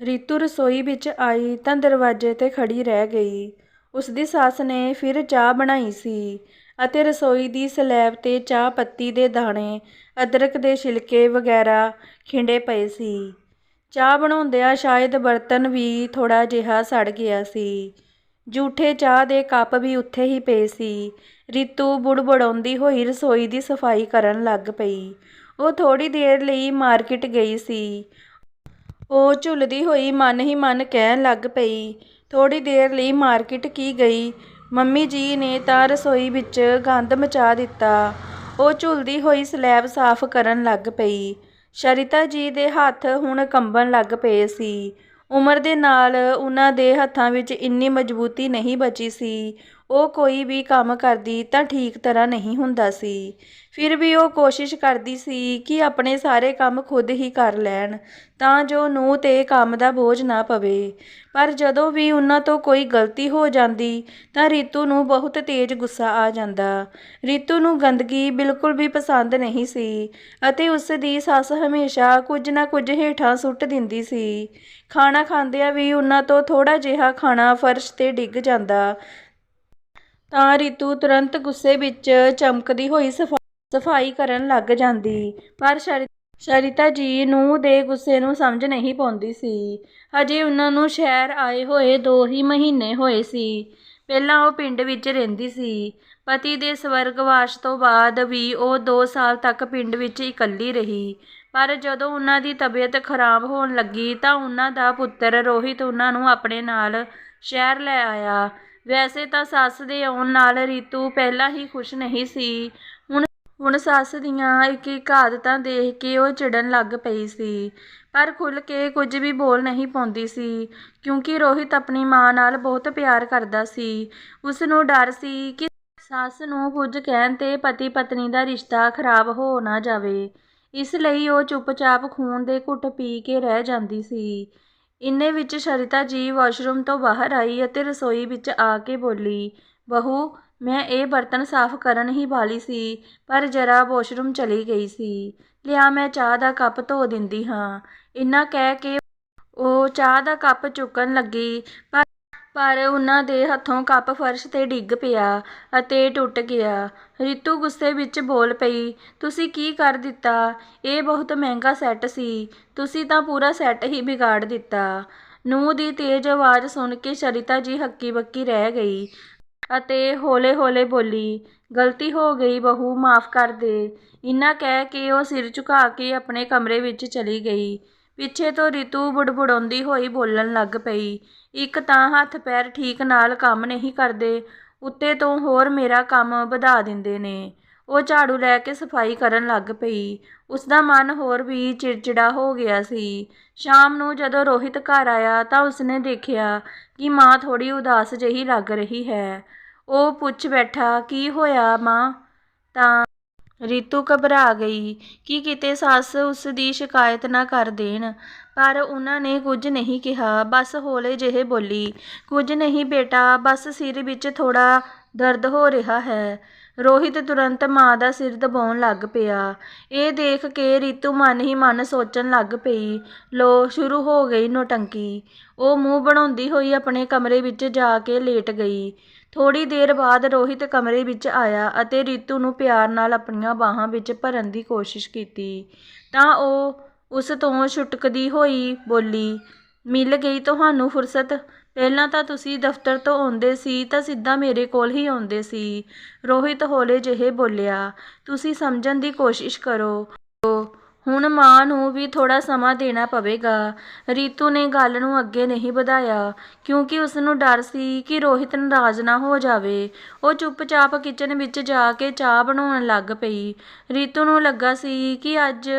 ਰੀਤੂ ਰਸੋਈ ਵਿੱਚ ਆਈ ਤਾਂ ਦਰਵਾਜ਼ੇ 'ਤੇ ਖੜ੍ਹੀ ਰਹਿ ਗਈ। ਉਸਦੀ ਸੱਸ ਨੇ ਫਿਰ ਚਾਹ ਬਣਾਈ ਸੀ ਅਤੇ ਰਸੋਈ ਦੀ ਸਲੈਬ 'ਤੇ ਚਾਹ ਪੱਤੀ ਦੇ ਦਾਣੇ, ਅਦਰਕ ਦੇ ਛਿਲਕੇ ਵਗੈਰਾ ਖਿੰਡੇ ਪਏ ਸੀ। ਚਾਹ ਬਣਾਉਂਦਿਆਂ ਸ਼ਾਇਦ ਬਰਤਨ ਵੀ ਥੋੜ੍ਹਾ ਜਿਹਾ ਸੜ ਗਿਆ ਸੀ। ਜੂਠੇ ਚਾਹ ਦੇ ਕੱਪ ਵੀ ਉੱਥੇ ਹੀ ਪਏ ਸੀ। ਰੀਤੂ ਬੁੜਬੁੜਾਉਂਦੀ ਹੋਈ ਰਸੋਈ ਦੀ ਸਫ਼ਾਈ ਕਰਨ ਲੱਗ ਪਈ। ਉਹ ਥੋੜ੍ਹੀ ਦੇਰ ਲਈ ਮਾਰਕੀਟ ਗਈ ਸੀ। ਉਹ ਝੁਲਦੀ ਹੋਈ ਮਨ ਹੀ ਮਨ ਕਹਿਣ ਲੱਗ ਪਈ, "ਥੋੜ੍ਹੀ ਦੇਰ ਲਈ ਮਾਰਕੀਟ ਕੀ ਗਈ, ਮੰਮੀ ਜੀ ਨੇ ਤਾਂ ਰਸੋਈ ਵਿੱਚ ਗੰਦ ਮਚਾ ਦਿੱਤਾ।" ਉਹ ਝੁਲਦੀ ਹੋਈ ਸਲੈਬ ਸਾਫ਼ ਕਰਨ ਲੱਗ ਪਈ। ਸਰਿਤਾ ਜੀ ਦੇ ਹੱਥ ਹੁਣ ਕੰਬਣ ਲੱਗ ਪਏ ਸੀ। ਉਮਰ ਦੇ ਨਾਲ ਉਨ੍ਹਾਂ ਦੇ ਹੱਥਾਂ ਵਿੱਚ ਇੰਨੀ ਮਜ਼ਬੂਤੀ ਨਹੀਂ ਬਚੀ ਸੀ। ਉਹ ਕੋਈ ਵੀ ਕੰਮ ਕਰਦੀ ਤਾਂ ਠੀਕ ਤਰ੍ਹਾਂ ਨਹੀਂ ਹੁੰਦਾ ਸੀ। ਫਿਰ ਵੀ ਉਹ ਕੋਸ਼ਿਸ਼ ਕਰਦੀ ਸੀ ਕਿ ਆਪਣੇ ਸਾਰੇ ਕੰਮ ਖੁਦ ਹੀ ਕਰ ਲੈਣ, ਤਾਂ ਜੋ ਨੂੰਹ 'ਤੇ ਕੰਮ ਦਾ ਬੋਝ ਨਾ ਪਵੇ। ਪਰ ਜਦੋਂ ਵੀ ਉਹਨਾਂ ਤੋਂ ਕੋਈ ਗ਼ਲਤੀ ਹੋ ਜਾਂਦੀ ਤਾਂ ਰੀਤੂ ਨੂੰ ਬਹੁਤ ਤੇਜ਼ ਗੁੱਸਾ ਆ ਜਾਂਦਾ। ਰੀਤੂ ਨੂੰ ਗੰਦਗੀ ਬਿਲਕੁਲ ਵੀ ਪਸੰਦ ਨਹੀਂ ਸੀ ਅਤੇ ਉਸ ਦੀ ਸੱਸ ਹਮੇਸ਼ਾ ਕੁਝ ਨਾ ਕੁਝ ਹੇਠਾਂ ਸੁੱਟ ਦਿੰਦੀ ਸੀ। ਖਾਣਾ ਖਾਂਦਿਆਂ ਵੀ ਉਹਨਾਂ ਤੋਂ ਥੋੜ੍ਹਾ ਜਿਹਾ ਖਾਣਾ ਫ਼ਰਸ਼ 'ਤੇ ਡਿੱਗ ਜਾਂਦਾ ਤਾਂ ਰਿਤੂ ਤੁਰੰਤ ਗੁੱਸੇ ਵਿੱਚ ਚਮਕਦੀ ਹੋਈ ਸਫ਼ਾਈ ਕਰਨ ਲੱਗ ਜਾਂਦੀ। ਪਰ ਸਰਿਤਾ ਜੀ ਨੂੰ ਦੇ ਗੁੱਸੇ ਨੂੰ ਸਮਝ ਨਹੀਂ ਪਾਉਂਦੀ ਸੀ। ਹਜੇ ਉਹਨਾਂ ਨੂੰ ਸ਼ਹਿਰ ਆਏ ਹੋਏ ਦੋ ਹੀ ਮਹੀਨੇ ਹੋਏ ਸੀ। ਪਹਿਲਾਂ ਉਹ ਪਿੰਡ ਵਿੱਚ ਰਹਿੰਦੀ ਸੀ। ਪਤੀ ਦੇ ਸਵਰਗਵਾਸ ਤੋਂ ਬਾਅਦ ਵੀ ਉਹ ਦੋ ਸਾਲ ਤੱਕ ਪਿੰਡ ਵਿੱਚ ਇਕੱਲੀ ਰਹੀ। ਪਰ ਜਦੋਂ ਉਹਨਾਂ ਦੀ ਤਬੀਅਤ ਖ਼ਰਾਬ ਹੋਣ ਲੱਗੀ ਤਾਂ ਉਹਨਾਂ ਦਾ ਪੁੱਤਰ ਰੋਹਿਤ ਉਹਨਾਂ ਨੂੰ ਆਪਣੇ ਨਾਲ ਸ਼ਹਿਰ ਲੈ ਆਇਆ। ਵੈਸੇ ਤਾਂ ਸੱਸ ਦੇ ਆਉਣ ਨਾਲ ਰੀਤੂ ਪਹਿਲਾਂ ਹੀ ਖੁਸ਼ ਨਹੀਂ ਸੀ। ਹੁਣ ਹੁਣ ਸੱਸ ਦੀਆਂ ਇੱਕ-ਇੱਕ ਆਦਤਾਂ ਦੇਖ ਕੇ ਉਹ ਚਿੜਨ ਲੱਗ ਪਈ ਸੀ। ਪਰ ਖੁੱਲ੍ਹ ਕੇ ਕੁਝ ਵੀ ਬੋਲ ਨਹੀਂ ਪਾਉਂਦੀ ਸੀ, ਕਿਉਂਕਿ ਰੋਹਿਤ ਆਪਣੀ ਮਾਂ ਨਾਲ ਬਹੁਤ ਪਿਆਰ ਕਰਦਾ ਸੀ। ਉਸ ਨੂੰ ਡਰ ਸੀ ਕਿ ਸੱਸ ਨੂੰ ਕੁਝ ਕਹਿਣ 'ਤੇ ਪਤੀ-ਪਤਨੀ ਦਾ ਰਿਸ਼ਤਾ ਖ਼ਰਾਬ ਹੋ ਨਾ ਜਾਵੇ। ਇਸ ਲਈ ਉਹ ਚੁੱਪਚਾਪ ਖੂਨ ਦੇ ਘੁੱਟ ਪੀ ਕੇ ਰਹਿ ਜਾਂਦੀ ਸੀ। ਇੰਨੇ ਵਿੱਚ ਸਰਿਤਾ ਜੀ ਵਾਸ਼ਰੂਮ ਤੋਂ ਬਾਹਰ ਆਈ ਅਤੇ ਰਸੋਈ ਵਿੱਚ ਆ ਕੇ ਬੋਲੀ, "ਬਹੂ, ਮੈਂ ਇਹ ਬਰਤਨ ਸਾਫ਼ ਕਰਨ ਹੀ ਵਾਲੀ ਸੀ, ਪਰ ਜ਼ਰਾ ਵਾਸ਼ਰੂਮ ਚਲੀ ਗਈ ਸੀ। ਲਿਆ ਮੈਂ ਚਾਹ ਦਾ ਕੱਪ ਧੋ ਦਿੰਦੀ ਹਾਂ।" ਇੰਨਾ ਕਹਿ ਕੇ ਉਹ ਚਾਹ ਦਾ ਕੱਪ ਚੁੱਕਣ ਲੱਗੀ ਪਰ ਪਰ ਉਨ੍ਹਾਂ ਦੇ ਹੱਥੋਂ ਕੱਪ ਫ਼ਰਸ਼ 'ਤੇ ਡਿੱਗ ਪਿਆ ਅਤੇ ਟੁੱਟ ਗਿਆ। ਰੀਤੂ ਗੁੱਸੇ ਵਿੱਚ ਬੋਲ ਪਈ, "ਤੁਸੀਂ ਕੀ ਕਰ ਦਿੱਤਾ? ਇਹ ਬਹੁਤ ਮਹਿੰਗਾ ਸੈੱਟ ਸੀ, ਤੁਸੀਂ ਤਾਂ ਪੂਰਾ ਸੈੱਟ ਹੀ ਵਿਗਾੜ ਦਿੱਤਾ।" ਨੂੰਹ ਦੀ ਤੇਜ਼ ਆਵਾਜ਼ ਸੁਣ ਕੇ ਸਰਿਤਾ ਜੀ ਹੱਕੀ-ਬੱਕੀ ਰਹਿ ਗਈ ਅਤੇ ਹੌਲੇ-ਹੌਲੇ ਬੋਲੀ, "ਗ਼ਲਤੀ ਹੋ ਗਈ ਬਹੂ, ਮਾਫ਼ ਕਰ ਦੇ।" ਇੰਨਾ ਕਹਿ ਕੇ ਉਹ ਸਿਰ ਝੁਕਾ ਕੇ ਆਪਣੇ ਕਮਰੇ ਵਿੱਚ ਚਲੀ ਗਈ। ਪਿੱਛੇ ਤੋਂ ਰਿਤੂ ਬੁੜਬੁੜਾਉਂਦੀ ਹੋਈ ਬੋਲਣ ਲੱਗ ਪਈ, "ਇੱਕ ਤਾਂ ਹੱਥ-ਪੈਰ ਠੀਕ ਨਾਲ ਕੰਮ ਨਹੀਂ ਕਰਦੇ, ਉੱਤੇ ਤੋਂ ਹੋਰ ਮੇਰਾ ਕੰਮ ਵਧਾ ਦਿੰਦੇ ਨੇ।" ਉਹ ਝਾੜੂ ਲੈ ਕੇ ਸਫ਼ਾਈ ਕਰਨ ਲੱਗ ਪਈ। ਉਸਦਾ ਮਨ ਹੋਰ ਵੀ ਚਿੜਚਿੜਾ ਹੋ ਗਿਆ ਸੀ। ਸ਼ਾਮ ਨੂੰ ਜਦੋਂ ਰੋਹਿਤ ਘਰ ਆਇਆ ਤਾਂ ਉਸਨੇ ਦੇਖਿਆ ਕਿ ਮਾਂ ਥੋੜ੍ਹੀ ਉਦਾਸ ਜਿਹੀ ਲੱਗ ਰਹੀ ਹੈ। ਉਹ ਪੁੱਛ ਬੈਠਾ, "ਕੀ ਹੋਇਆ ਮਾਂ?" ਤਾਂ ਰਿਤੂ ਘਬਰਾ ਗਈ ਕਿ ਕਿਤੇ ਸੱਸ ਉਸ ਦੀ ਸ਼ਿਕਾਇਤ ਨਾ ਕਰ ਦੇਣ। ਪਰ ਉਹਨਾਂ ਨੇ ਕੁਝ ਨਹੀਂ ਕਿਹਾ, ਬਸ ਹੌਲੇ ਜਿਹੇ ਬੋਲੀ, "ਕੁਝ ਨਹੀਂ ਬੇਟਾ, ਬਸ ਸਿਰ ਵਿੱਚ ਥੋੜ੍ਹਾ ਦਰਦ ਹੋ ਰਿਹਾ ਹੈ।" ਰੋਹਿਤ ਤੁਰੰਤ ਮਾਂ ਦਾ ਸਿਰ ਦਬਾਉਣ ਲੱਗ ਪਿਆ। ਇਹ ਦੇਖ ਕੇ ਰੀਤੂ ਮਨ ਹੀ ਮਨ ਸੋਚਣ ਲੱਗ ਪਈ, ਲੋ ਸ਼ੁਰੂ ਹੋ ਗਈ ਨੌਟੰਕੀ।" ਉਹ ਮੂੰਹ ਬਣਾਉਂਦੀ ਹੋਈ ਆਪਣੇ ਕਮਰੇ ਵਿੱਚ ਜਾ ਕੇ ਲੇਟ ਗਈ। ਥੋੜ੍ਹੀ ਦੇਰ ਬਾਅਦ ਰੋਹਿਤ ਕਮਰੇ ਵਿੱਚ ਆਇਆ ਅਤੇ ਰੀਤੂ ਨੂੰ ਪਿਆਰ ਨਾਲ ਆਪਣੀਆਂ ਬਾਹਾਂ ਵਿੱਚ ਭਰਨ ਦੀ ਕੋਸ਼ਿਸ਼ ਕੀਤੀ ਤਾਂ ਉਹ ਉਸ ਤੋਂ ਛੁਟਕਦੀ ਹੋਈ ਬੋਲੀ, "ਮਿਲ ਗਈ ਤੁਹਾਨੂੰ ਫ਼ੁਰਸਤ? ਪਹਿਲਾਂ ਤਾਂ ਤੁਸੀਂ ਦਫ਼ਤਰ ਤੋਂ ਆਉਂਦੇ ਸੀ ਤਾਂ ਸਿੱਧਾ ਮੇਰੇ ਕੋਲ ਹੀ ਆਉਂਦੇ ਸੀ।" ਰੋਹਿਤ ਹੌਲੇ ਜਿਹੇ ਬੋਲਿਆ, "ਤੁਸੀਂ ਸਮਝਣ ਦੀ ਕੋਸ਼ਿਸ਼ ਕਰੋ। ਹੁਣ ਮਾਂ ਨੂੰ ਵੀ ਥੋੜ੍ਹਾ ਸਮਾਂ ਦੇਣਾ ਪਵੇਗਾ।" ਰੀਤੂ ਨੇ ਗੱਲ ਨੂੰ ਅੱਗੇ ਨਹੀਂ ਵਧਾਇਆ, ਕਿਉਂਕਿ ਉਸ ਨੂੰ ਡਰ ਸੀ ਕਿ ਰੋਹਿਤ ਨਾਰਾਜ਼ ਨਾ ਹੋ ਜਾਵੇ। ਉਹ ਚੁੱਪਚਾਪ ਕਿਚਨ ਵਿੱਚ ਜਾ ਕੇ ਚਾਹ ਬਣਾਉਣ ਲੱਗ ਪਈ। ਰੀਤੂ ਨੂੰ ਲੱਗਾ ਸੀ ਕਿ ਅੱਜ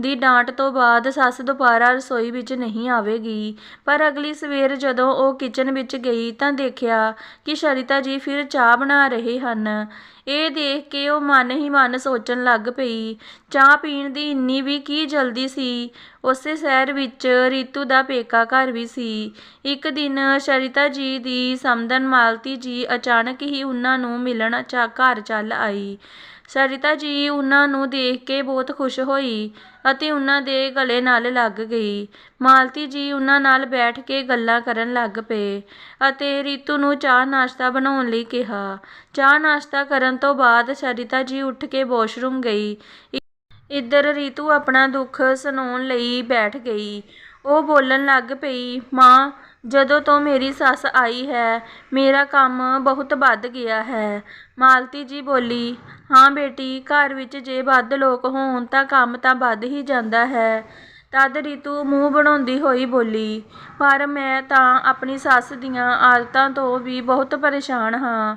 ਦੀ ਡਾਂਟ ਤੋਂ ਬਾਅਦ ਸੱਸ ਦੁਬਾਰਾ ਰਸੋਈ ਵਿੱਚ ਨਹੀਂ ਆਵੇਗੀ। ਪਰ ਅਗਲੀ ਸਵੇਰ ਜਦੋਂ ਉਹ ਕਿਚਨ ਵਿੱਚ ਗਈ ਤਾਂ ਦੇਖਿਆ ਕਿ ਸਰਿਤਾ ਜੀ ਫਿਰ ਚਾਹ ਬਣਾ ਰਹੇ ਹਨ। ਇਹ ਦੇਖ ਕੇ ਉਹ ਮਨ ਹੀ ਮਨ ਸੋਚਣ ਲੱਗ ਪਈ, ਚਾਹ ਪੀਣ ਦੀ ਇੰਨੀ ਵੀ ਕੀ ਜਲਦੀ ਸੀ? ਉਸੇ ਸ਼ਹਿਰ ਵਿੱਚ ਰੀਤੂ ਦਾ ਪੇਕਾ ਘਰ ਵੀ ਸੀ। ਇੱਕ ਦਿਨ ਸਰਿਤਾ ਜੀ ਦੀ ਸਮਦਨ ਮਾਲਤੀ ਜੀ ਅਚਾਨਕ ਹੀ ਉਹਨਾਂ ਨੂੰ ਮਿਲਣ ਘਰ ਚੱਲ ਆਈ। ਸਰਿਤਾ ਜੀ ਉਹਨਾਂ ਨੂੰ ਦੇਖ ਕੇ ਬਹੁਤ ਖੁਸ਼ ਹੋਈ ਅਤੇ ਉਹਨਾਂ ਦੇ ਗਲੇ ਨਾਲ ਲੱਗ ਗਈ। ਮਾਲਤੀ ਜੀ ਉਹਨਾਂ ਨਾਲ ਬੈਠ ਕੇ ਗੱਲਾਂ ਕਰਨ ਲੱਗ ਪਏ ਅਤੇ ਰੀਤੂ ਨੂੰ ਚਾਹ ਨਾਸ਼ਤਾ ਬਣਾਉਣ ਲਈ ਕਿਹਾ। ਚਾਹ ਨਾਸ਼ਤਾ ਕਰਨ ਤੋਂ ਬਾਅਦ ਸਰਿਤਾ ਜੀ ਉੱਠ ਕੇ ਵਾਸ਼ਰੂਮ ਗਈ। ਇੱਧਰ ਰੀਤੂ ਆਪਣਾ ਦੁੱਖ ਸੁਣਾਉਣ ਲਈ ਬੈਠ ਗਈ। ਉਹ ਬੋਲਣ ਲੱਗ ਪਈ, ਮਾਂ ਜਦੋਂ ਤੋਂ ਮੇਰੀ ਸੱਸ ਆਈ ਹੈ, ਮੇਰਾ ਕੰਮ ਬਹੁਤ ਵੱਧ ਗਿਆ ਹੈ। ਮਾਲਤੀ ਜੀ ਬੋਲੀ, ਹਾਂ ਬੇਟੀ, ਘਰ ਵਿੱਚ ਜੇ ਵੱਧ ਲੋਕ ਹੋਣ ਤਾਂ ਕੰਮ ਤਾਂ ਵੱਧ ਹੀ ਜਾਂਦਾ ਹੈ। ਤਦ ਰੀਤੂ ਮੂੰਹ ਬਣਾਉਂਦੀ ਹੋਈ ਬੋਲੀ, ਪਰ ਮੈਂ ਤਾਂ ਆਪਣੀ ਸੱਸ ਦੀਆਂ ਆਦਤਾਂ ਤੋਂ ਵੀ ਬਹੁਤ ਪਰੇਸ਼ਾਨ ਹਾਂ।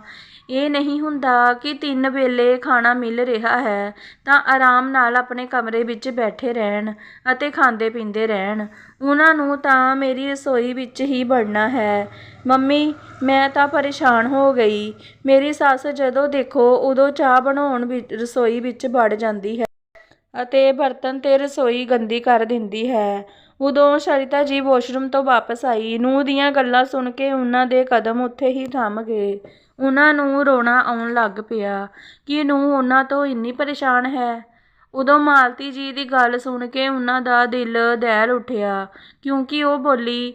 ਇਹ ਨਹੀਂ ਹੁੰਦਾ ਕਿ ਤਿੰਨ ਵੇਲੇ ਖਾਣਾ ਮਿਲ ਰਿਹਾ ਹੈ ਤਾਂ ਆਰਾਮ ਨਾਲ ਆਪਣੇ ਕਮਰੇ ਵਿੱਚ ਬੈਠੇ ਰਹਿਣ ਅਤੇ ਖਾਂਦੇ ਪੀਂਦੇ ਰਹਿਣ। ਉਹਨਾਂ ਨੂੰ ਤਾਂ ਮੇਰੀ ਰਸੋਈ ਵਿੱਚ ਹੀ ਵੜਨਾ ਹੈ। ਮੰਮੀ, ਮੈਂ ਤਾਂ ਪਰੇਸ਼ਾਨ ਹੋ ਗਈ। ਮੇਰੀ ਸੱਸ ਜਦੋਂ ਦੇਖੋ ਉਦੋਂ ਚਾਹ ਬਣਾਉਣ ਵਿੱਚ ਰਸੋਈ ਵਿੱਚ ਵੜ ਜਾਂਦੀ ਹੈ ਅਤੇ ਬਰਤਨ ਤੇ ਰਸੋਈ ਗੰਦੀ ਕਰ ਦਿੰਦੀ ਹੈ। ਉਦੋਂ ਸਰਿਤਾ ਜੀ ਵਾਸ਼ਰੂਮ ਤੋਂ ਵਾਪਸ ਆਈ। ਨੂੰਹ ਦੀਆਂ ਗੱਲਾਂ ਸੁਣ ਕੇ ਉਹਨਾਂ ਦੇ ਕਦਮ ਉੱਥੇ ਹੀ ਥੰਮ ਗਏ। ਉਹਨਾਂ ਨੂੰ ਰੋਣਾ ਆਉਣ ਲੱਗ ਪਿਆ ਕਿ ਨੂੰਹ ਉਹਨਾਂ ਤੋਂ ਇੰਨੀ ਪਰੇਸ਼ਾਨ ਹੈ। ਉਦੋਂ ਮਾਲਤੀ ਜੀ ਦੀ ਗੱਲ ਸੁਣ ਕੇ ਉਹਨਾਂ ਦਾ ਦਿਲ ਦਹਿਲ ਉੱਠਿਆ, ਕਿਉਂਕਿ ਉਹ ਬੋਲੀ,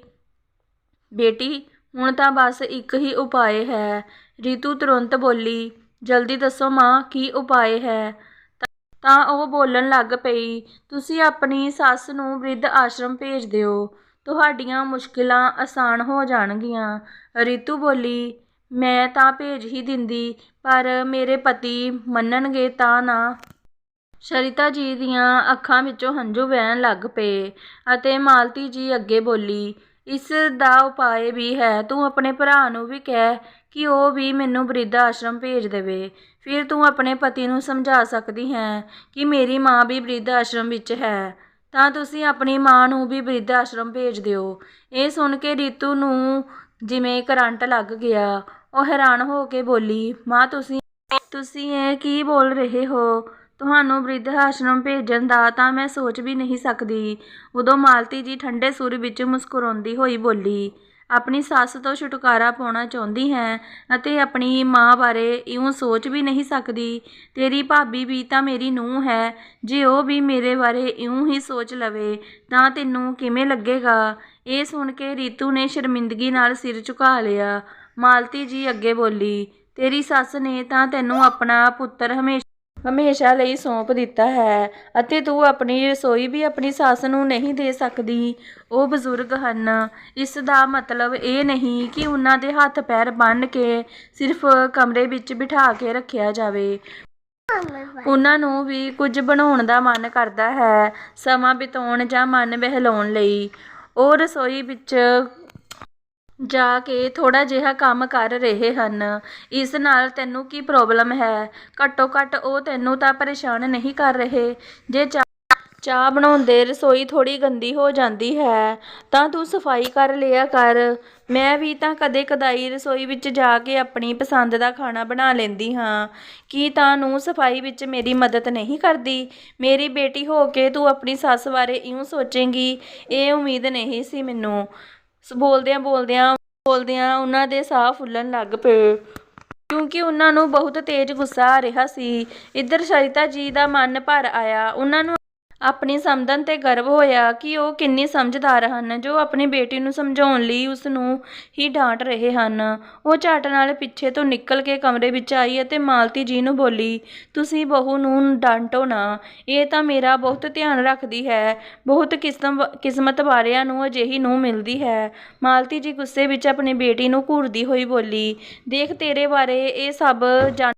ਬੇਟੀ, ਹੁਣ ਤਾਂ ਬਸ ਇੱਕ ਹੀ ਉਪਾਅ ਹੈ। ਰੀਤੂ ਤੁਰੰਤ ਬੋਲੀ, ਜਲਦੀ ਦੱਸੋ ਮਾਂ, ਕੀ ਉਪਾਅ ਹੈ? ਤਾਂ ਉਹ ਬੋਲਣ ਲੱਗ ਪਈ, ਤੁਸੀਂ ਆਪਣੀ ਸੱਸ ਨੂੰ ਬਿਰਧ ਆਸ਼ਰਮ ਭੇਜ ਦਿਓ, ਤੁਹਾਡੀਆਂ ਮੁਸ਼ਕਿਲਾਂ ਆਸਾਨ ਹੋ ਜਾਣਗੀਆਂ। ਰੀਤੂ ਬੋਲੀ ਮੈਂ ਤਾਂ ਭੇਜ ਹੀ ਦਿੰਦੀ, ਪਰ ਮੇਰੇ ਪਤੀ ਮੰਨਣਗੇ ਤਾਂ ਨਾ। ਸਰਿਤਾ ਜੀ ਦੀਆਂ ਅੱਖਾਂ ਵਿੱਚੋਂ ਹੰਝੂ ਵਹਿਣ ਲੱਗ ਪਏ ਅਤੇ ਮਾਲਤੀ ਜੀ ਅੱਗੇ ਬੋਲੀ, ਇਸ ਦਾ ਉਪਾਅ ਵੀ ਹੈ, ਤੂੰ ਆਪਣੇ ਭਰਾ ਨੂੰ ਵੀ ਕਹਿ ਕਿ ਉਹ ਵੀ ਮੈਨੂੰ ਬ੍ਰਿਧ ਆਸ਼ਰਮ ਭੇਜ ਦੇਵੇ। ਫਿਰ ਤੂੰ ਆਪਣੇ ਪਤੀ ਨੂੰ ਸਮਝਾ ਸਕਦੀ ਹੈ ਕਿ ਮੇਰੀ ਮਾਂ ਵੀ ਬ੍ਰਿਧ ਆਸ਼ਰਮ ਵਿੱਚ ਹੈ। ਤਾਂ ਤੁਸੀਂ ਆਪਣੀ ਮਾਂ ਨੂੰ ਵੀ ਬਿਰਧ ਆਸ਼ਰਮ ਭੇਜ ਦਿਓ। ਇਹ ਸੁਣ ਕੇ ਰੀਤੂ ਨੂੰ ਜਿਵੇਂ ਕਰੰਟ ਲੱਗ ਗਿਆ, ਉਹ ਹੈਰਾਨ ਹੋ ਕੇ ਬੋਲੀ, ਮਾਂ, ਤੁਸੀਂ ਤੁਸੀਂ ਇਹ ਕੀ ਬੋਲ ਰਹੇ ਹੋ? ਤੁਹਾਨੂੰ ਬ੍ਰਿਧ ਆਸ਼ਰਮ ਭੇਜਣ ਦਾ ਤਾਂ ਮੈਂ ਸੋਚ ਵੀ ਨਹੀਂ ਸਕਦੀ। ਉਦੋਂ ਮਾਲਤੀ ਜੀ ਠੰਡੇ ਸੁਰ ਵਿੱਚ ਮੁਸਕਰਾਉਂਦੀ ਹੋਈ ਬੋਲੀ, ਆਪਣੀ ਸੱਸ ਤੋਂ ਛੁਟਕਾਰਾ ਪਾਉਣਾ ਚਾਹੁੰਦੀ ਹੈ ਅਤੇ ਆਪਣੀ ਮਾਂ ਬਾਰੇ ਇਉਂ ਸੋਚ ਵੀ ਨਹੀਂ ਸਕਦੀ। ਤੇਰੀ ਭਾਬੀ ਵੀ ਤਾਂ ਮੇਰੀ ਨੂੰਹ ਹੈ। ਜੇ ਉਹ ਵੀ ਮੇਰੇ ਬਾਰੇ ਇਉਂ ਹੀ ਸੋਚ ਲਵੇ, ਤਾਂ ਤੈਨੂੰ ਕਿਵੇਂ ਲੱਗੇਗਾ? ਇਹ ਸੁਣ ਕੇ ਰੀਤੂ ਨੇ ਸ਼ਰਮਿੰਦਗੀ ਨਾਲ ਸਿਰ ਝੁਕਾ ਲਿਆ। ਮਾਲਤੀ ਜੀ ਅੱਗੇ ਬੋਲੀ, ਤੇਰੀ ਸੱਸ ਨੇ ਤਾਂ ਤੈਨੂੰ ਆਪਣਾ ਪੁੱਤਰ ਹਮੇਸ਼ਾ ਹਮੇਸ਼ਾ ਲਈ ਸੌਂਪ ਦਿੱਤਾ ਹੈ ਅਤੇ ਤੂੰ ਆਪਣੀ ਰਸੋਈ ਵੀ ਆਪਣੀ ਸੱਸ ਨੂੰ ਨਹੀਂ ਦੇ ਸਕਦੀ। ਉਹ ਬਜ਼ੁਰਗ ਹਨ। ਇਸ ਦਾ ਮਤਲਬ ਇਹ ਨਹੀਂ ਕਿ ਉਹਨਾਂ ਦੇ ਹੱਥ ਪੈਰ ਬੰਨ੍ਹ ਕੇ ਸਿਰਫ ਕਮਰੇ ਵਿੱਚ ਬਿਠਾ ਕੇ ਰੱਖਿਆ ਜਾਵੇ। ਉਹਨਾਂ ਨੂੰ ਵੀ ਕੁਝ ਬਣਾਉਣ ਦਾ ਮਨ ਕਰਦਾ ਹੈ। ਸਮਾਂ ਬਿਤਾਉਣ ਜਾਂ ਮਨ ਬਹਿਲਾਉਣ ਲਈ ਉਹ ਰਸੋਈ ਵਿੱਚ ਜਾ ਕੇ ਥੋੜਾ ਜਿਹਾ ਕੰਮ ਕਰ ਰਹੇ ਹਨ। ਇਸ ਨਾਲ ਤੈਨੂੰ ਕੀ ਪ੍ਰੋਬਲਮ ਹੈ? ਘੱਟੋ ਘੱਟ ਉਹ ਤੈਨੂੰ ਤਾਂ ਪਰੇਸ਼ਾਨ ਨਹੀਂ ਕਰ ਰਹੇ। ਜੇ ਚਾਹ ਬਣਾਉਂਦੇ, ਰਸੋਈ ਥੋੜੀ ਗੰਦੀ ਹੋ ਜਾਂਦੀ ਹੈ। ਤਾਂ ਤੂੰ ਸਫ਼ਾਈ ਕਰ ਲਿਆ ਕਰ। ਮੈਂ ਵੀ ਤਾਂ ਕਦੇ ਕਦਾਈ ਰਸੋਈ ਵਿੱਚ ਜਾ ਕੇ ਆਪਣੀ ਪਸੰਦ ਦਾ ਖਾਣਾ ਬਣਾ ਲੈਂਦੀ ਹਾਂ। ਕੀ ਤਾਂ ਨੂੰ ਸਫ਼ਾਈ ਵਿੱਚ ਮੇਰੀ ਮਦਦ ਨਹੀਂ ਕਰਦੀ? ਮੇਰੀ ਬੇਟੀ ਹੋ ਕੇ ਤੂੰ ਆਪਣੀ ਸੱਸ ਬਾਰੇ ਇਉਂ ਸੋਚੇਂਗੀ, ਇਹ ਉਮੀਦ ਨਹੀਂ ਸੀ ਮੈਨੂੰ। ਬੋਲਦਿਆਂ ਬੋਲਦਿਆਂ ਬੋਲਦਿਆਂ ਉਹਨਾਂ ਦੇ ਸਾਹ ਫੁੱਲਣ ਲੱਗ ਪਏ। ਕਿਉਂਕਿ ਉਹਨਾਂ ਨੂੰ ਬਹੁਤ ਤੇਜ਼ ਗੁੱਸਾ ਆ ਰਿਹਾ ਸੀ। ਇੱਧਰ ਸਰਿਤਾ ਜੀ ਦਾ ਮਨ ਭਰ ਆਇਆ। ਉਹਨਾਂ ਨੂੰ ਆਪਣੀ ਸਮਝਣ ਤੇ ਗਰਵ ਹੋਇਆ ਕਿ ਉਹ ਕਿੰਨੀ ਸਮਝਦਾਰ ਹਨ, ਜੋ ਆਪਣੀ ਬੇਟੀ ਨੂੰ ਸਮਝਾਉਣ ਲਈ ਉਸ ਨੂੰ ਹੀ ਡਾਂਟ ਰਹੇ ਹਨ। ਉਹ ਝੱਟ ਨਾਲ ਪਿੱਛੇ ਤੋਂ ਨਿਕਲ ਕੇ ਕਮਰੇ ਵਿੱਚ ਆਈ ਅਤੇ ਮਾਲਤੀ ਜੀ ਨੂੰ ਬੋਲੀ, ਤੁਸੀਂ ਬਹੂ ਨੂੰ ਡਾਂਟੋ ਨਾ, ਇਹ ਤਾਂ ਮੇਰਾ ਬਹੁਤ ਧਿਆਨ ਰੱਖਦੀ ਹੈ, ਬਹੁਤ ਕਿਸਮ, ਕਿਸਮਤ ਵਾਲਿਆਂ ਨੂੰ ਅਜਿਹੀ ਨੂੰ ਮਿਲਦੀ ਹੈ। ਮਾਲਤੀ ਜੀ ਗੁੱਸੇ ਵਿੱਚ ਆਪਣੀ ਬੇਟੀ ਨੂੰ ਘੂਰਦੀ ਹੋਈ ਬੋਲੀ, ਦੇਖ ਤੇਰੇ ਬਾਰੇ ਇਹ ਸਭ ਜਾਣ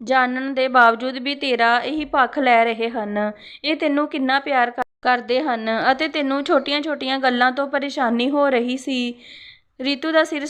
ਜਾਣਨ ਦੇ ਬਾਵਜੂਦ ਵੀ ਤੇਰਾ ਇਹੀ ਪੱਖ ਲੈ ਰਹੇ ਹਨ। ਇਹ ਤੈਨੂੰ ਕਿੰਨਾ ਪਿਆਰ ਕਰਦੇ ਹਨ ਅਤੇ ਤੈਨੂੰ ਛੋਟੀਆਂ-ਛੋਟੀਆਂ ਗੱਲਾਂ ਤੋਂ ਪਰੇਸ਼ਾਨੀ ਹੋ ਰਹੀ ਸੀ। ਰੀਤੂ ਦਾ ਸਿਰ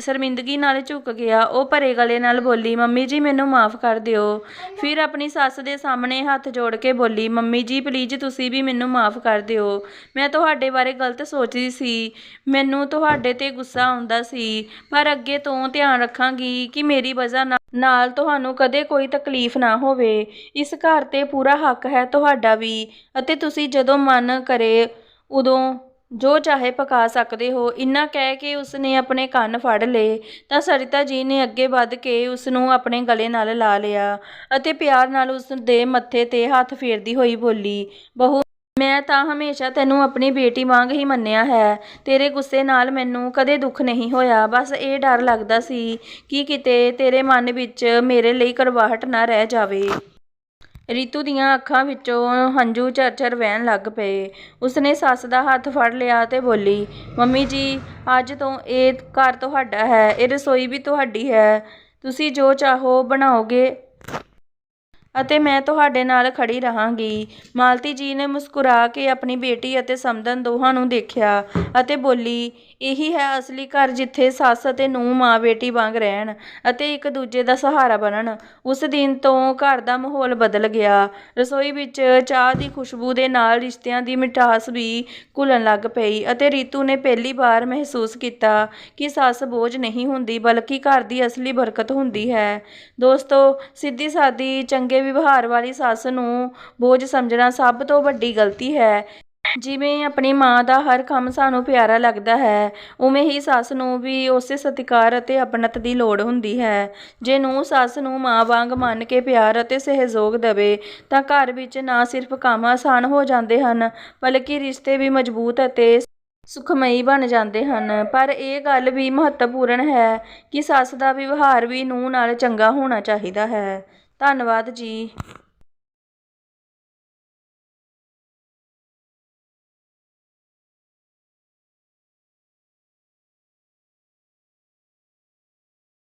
ਸ਼ਰਮਿੰਦਗੀ ਨਾਲ ਝੁਕ ਗਿਆ। ਉਹ ਭਰੇ ਗਲੇ ਨਾਲ ਬੋਲੀ, ਮੰਮੀ ਜੀ, ਮੈਨੂੰ ਮਾਫ ਕਰ ਦਿਓ। ਫਿਰ ਆਪਣੀ ਸੱਸ ਦੇ ਸਾਹਮਣੇ ਹੱਥ ਜੋੜ ਕੇ ਬੋਲੀ, ਮੰਮੀ ਜੀ ਪਲੀਜ਼ ਤੁਸੀਂ ਵੀ ਮੈਨੂੰ ਮਾਫ ਕਰ ਦਿਓ। ਮੈਂ ਤੁਹਾਡੇ ਬਾਰੇ ਗਲਤ ਸੋਚਦੀ ਸੀ। ਮੈਨੂੰ ਤੁਹਾਡੇ ਤੇ ਗੁੱਸਾ ਆਉਂਦਾ ਸੀ। ਪਰ ਅੱਗੇ ਤੋਂ ਧਿਆਨ ਰੱਖਾਂਗੀ ਕਿ ਮੇਰੀ ਵਜ੍ਹਾ ਨਾਲ ਤੁਹਾਨੂੰ ਕਦੇ ਕੋਈ ਤਕਲੀਫ ਨਾ ਹੋਵੇ। ਇਸ ਘਰ ਤੇ ਪੂਰਾ ਹੱਕ ਹੈ ਤੁਹਾਡਾ ਵੀ। ਅਤੇ ਤੁਸੀਂ ਜਦੋਂ ਮਨ ਕਰੇ ਉਦੋਂ ਜੋ ਚਾਹੇ ਪਕਾ ਸਕਦੇ ਹੋ, ਇੰਨਾ ਕਹਿ ਕੇ ਉਸਨੇ ਆਪਣੇ ਕੰਨ ਫੜ ਲਏ, ਤਾਂ ਸਰਿਤਾ ਜੀ ਨੇ ਅੱਗੇ ਵੱਧ ਕੇ ਉਸ ਨੂੰ ਆਪਣੇ ਗਲੇ ਨਾਲ ਲਾ ਲਿਆ ਅਤੇ ਪਿਆਰ ਨਾਲ ਉਸ ਦੇ ਮੱਥੇ ਤੇ ਹੱਥ ਫੇਰਦੀ ਹੋਈ ਬੋਲੀ, ਬਹੂ, ਮੈਂ ਤਾਂ ਹਮੇਸ਼ਾ ਤੈਨੂੰ ਆਪਣੀ ਬੇਟੀ ਵਾਂਗ ਹੀ ਮੰਨਿਆ ਹੈ, ਤੇਰੇ ਗੁੱਸੇ ਨਾਲ ਮੈਨੂੰ ਕਦੇ ਦੁੱਖ ਨਹੀਂ ਹੋਇਆ, ਬਸ ਇਹ ਡਰ ਲੱਗਦਾ ਸੀ ਕਿ ਕਿਤੇ ਤੇਰੇ ਮਨ ਵਿੱਚ ਮੇਰੇ ਲਈ ਕਰਵਾਹਟ ਨਾ ਰਹਿ ਜਾਵੇ। ਰਿਤੂ ਦੀਆਂ ਅੱਖਾਂ ਵਿੱਚੋਂ ਹੰਝੂ ਝਰਝਰ ਵਹਿਣ ਲੱਗ ਪਏ। ਉਸਨੇ ਸੱਸ ਦਾ ਹੱਥ ਫੜ ਲਿਆ ਤੇ ਬੋਲੀ, ਮੰਮੀ ਜੀ, ਅੱਜ ਤੋਂ ਇਹ ਘਰ ਤੁਹਾਡਾ ਹੈ, ਇਹ ਰਸੋਈ ਵੀ ਤੁਹਾਡੀ ਹੈ। ਤੁਸੀਂ ਜੋ ਚਾਹੋ ਬਣਾਓਗੇ ਅਤੇ ਮੈਂ ਤੁਹਾਡੇ ਨਾਲ ਖੜੀ ਰਹਾਂਗੀ। ਮਾਲਤੀ ਜੀ ਨੇ ਮੁਸਕਰਾ ਕੇ ਆਪਣੀ ਬੇਟੀ ਅਤੇ ਸਮਦਨ ਦੋਹਾਂ ਨੂੰ ਦੇਖਿਆ ਅਤੇ ਬੋਲੀ, ਇਹੀ ਹੈ ਅਸਲੀ ਘਰ ਜਿੱਥੇ ਸੱਸ ਅਤੇ ਨੂੰਹ ਮਾਂ ਬੇਟੀ ਵਾਂਗ ਰਹਿਣ ਅਤੇ ਇੱਕ ਦੂਜੇ ਦਾ ਸਹਾਰਾ ਬਣਨ। ਉਸ ਦਿਨ ਤੋਂ ਘਰ ਦਾ ਮਾਹੌਲ ਬਦਲ ਗਿਆ। ਰਸੋਈ ਵਿੱਚ ਚਾਹ ਦੀ ਖੁਸ਼ਬੂ ਦੇ ਨਾਲ ਰਿਸ਼ਤਿਆਂ ਦੀ ਮਿਠਾਸ ਵੀ ਘੁਲਣ ਲੱਗ ਪਈ ਅਤੇ ਰੀਤੂ ਨੇ ਪਹਿਲੀ ਵਾਰ ਮਹਿਸੂਸ ਕੀਤਾ ਕਿ ਸੱਸ ਬੋਝ ਨਹੀਂ ਹੁੰਦੀ, ਬਲਕਿ ਘਰ ਦੀ ਅਸਲੀ ਬਰਕਤ ਹੁੰਦੀ ਹੈ। ਦੋਸਤੋ ਸਿੱਧੀ ਸਾਦੀ ਚੰਗੇ ਵਿਵਹਾਰ ਵਾਲੀ ਸੱਸ ਨੂੰ ਬੋਝ ਸਮਝਣਾ ਸਭ ਤੋਂ ਵੱਡੀ ਗਲਤੀ ਹੈ। ਜਿਵੇਂ ਆਪਣੀ ਮਾਂ ਦਾ ਹਰ ਕੰਮ ਸਾਨੂੰ ਪਿਆਰਾ ਲੱਗਦਾ ਹੈ, ਉਵੇਂ ਹੀ ਸੱਸ ਨੂੰ ਵੀ ਉਸੇ ਸਤਿਕਾਰ ਅਤੇ ਅਪਣਤ ਦੀ ਲੋੜ ਹੁੰਦੀ ਹੈ। ਜੇ ਨੂੰ ਸੱਸ ਨੂੰ ਮਾਂ ਵਾਂਗ ਮੰਨ ਕੇ ਪਿਆਰ ਅਤੇ ਸਹਿਯੋਗ ਦੇਵੇ, ਤਾਂ ਘਰ ਵਿੱਚ ਨਾ ਸਿਰਫ ਕੰਮ ਆਸਾਨ ਹੋ ਜਾਂਦੇ ਹਨ, ਬਲਕਿ ਰਿਸ਼ਤੇ ਵੀ ਮਜ਼ਬੂਤ ਅਤੇ ਸੁਖਮਈ ਬਣ ਜਾਂਦੇ ਹਨ। ਪਰ ਇਹ ਗੱਲ ਵੀ ਮਹੱਤਵਪੂਰਨ ਹੈ ਕਿ ਸੱਸ ਦਾ ਵਿਵਹਾਰ ਵੀ ਨੂੰਹ ਨਾਲ ਚੰਗਾ ਹੋਣਾ ਚਾਹੀਦਾ ਹੈ। ਧੰਨਵਾਦ ਜੀ।